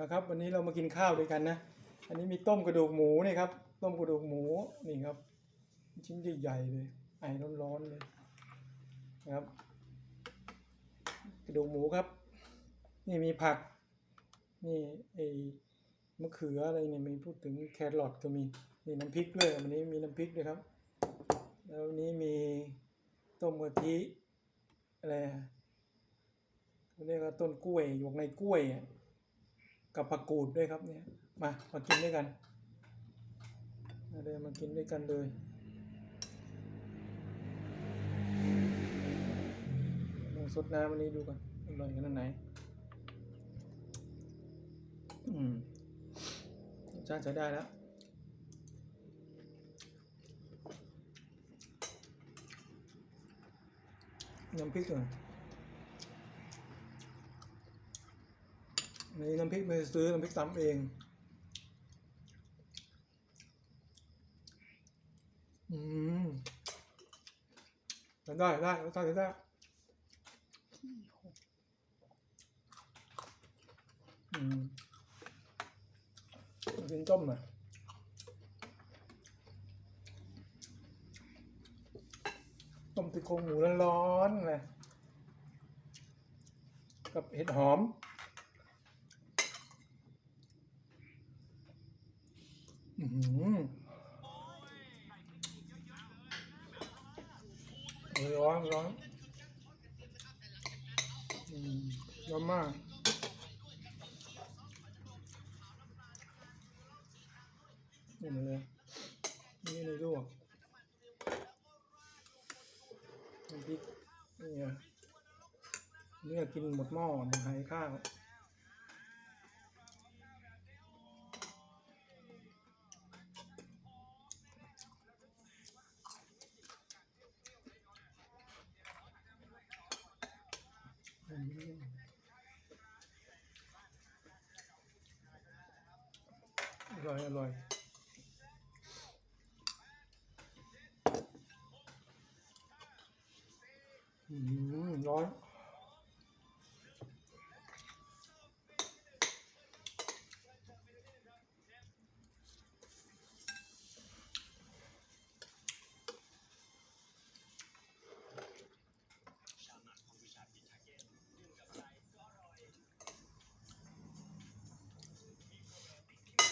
นะครับ วันนี้เรามากินข้าวด้วยกันนะ อันนี้มีต้มกระดูกหมูนี่ครับ ต้มกระดูกหมูนี่ครับ ชิ้นใหญ่ๆเลย ไอร้อนๆเลยนะครับ กระดูกหมูครับ นี่มีผัก นี่ไอ้มะเขืออะไรเนี่ยมีพูดถึงแครอทก็มีมีน้ำพริกด้วยวันนี้มีน้ำพริกด้วยครับ แล้ววันนี้มีต้มกะทิอะไรเขาเรียกว่าต้นกล้วยอยู่ในกล้วยอะ กับผักกูดด้วยครับเนี่ย มา มากินด้วยกันมาเลยมากินด้วยกันเลยลองสดน้ำวันนี้ดูกันอร่อยขนาดไหน อืมรสชาติใช้ได้แล้วน้ำพริกเหรอน นี้น้ำพริกไม่ได้ซื้อน้ำพริกตำเองอืมได้ได้รสชาติได้อืมกินต้มหน่อยต้มติโครงหมูร้อนๆเลยกับเห็ดหอม อือหือโอ้ย ร้อนร้อนอืมร้อนมากนี่มาเลยนี่ในลวกน้ำพริกนี่ไงนี่กินหมดหม้อหมดหายข้าว อืมอร่อย อร่อยอืมร้อน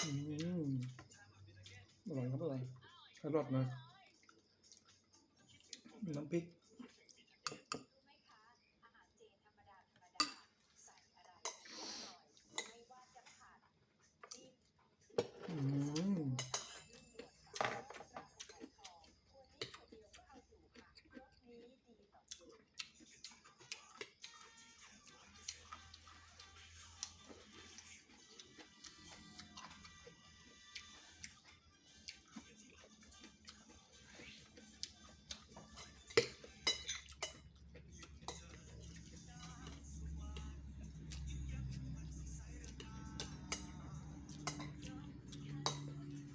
อืมอร่อยครับอร่อยอร่อยนะมีน้ำพริก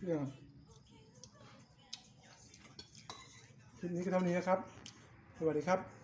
เนี่ยคลิปนี้ก็เท่านี้นะครับ สวัสดีครับ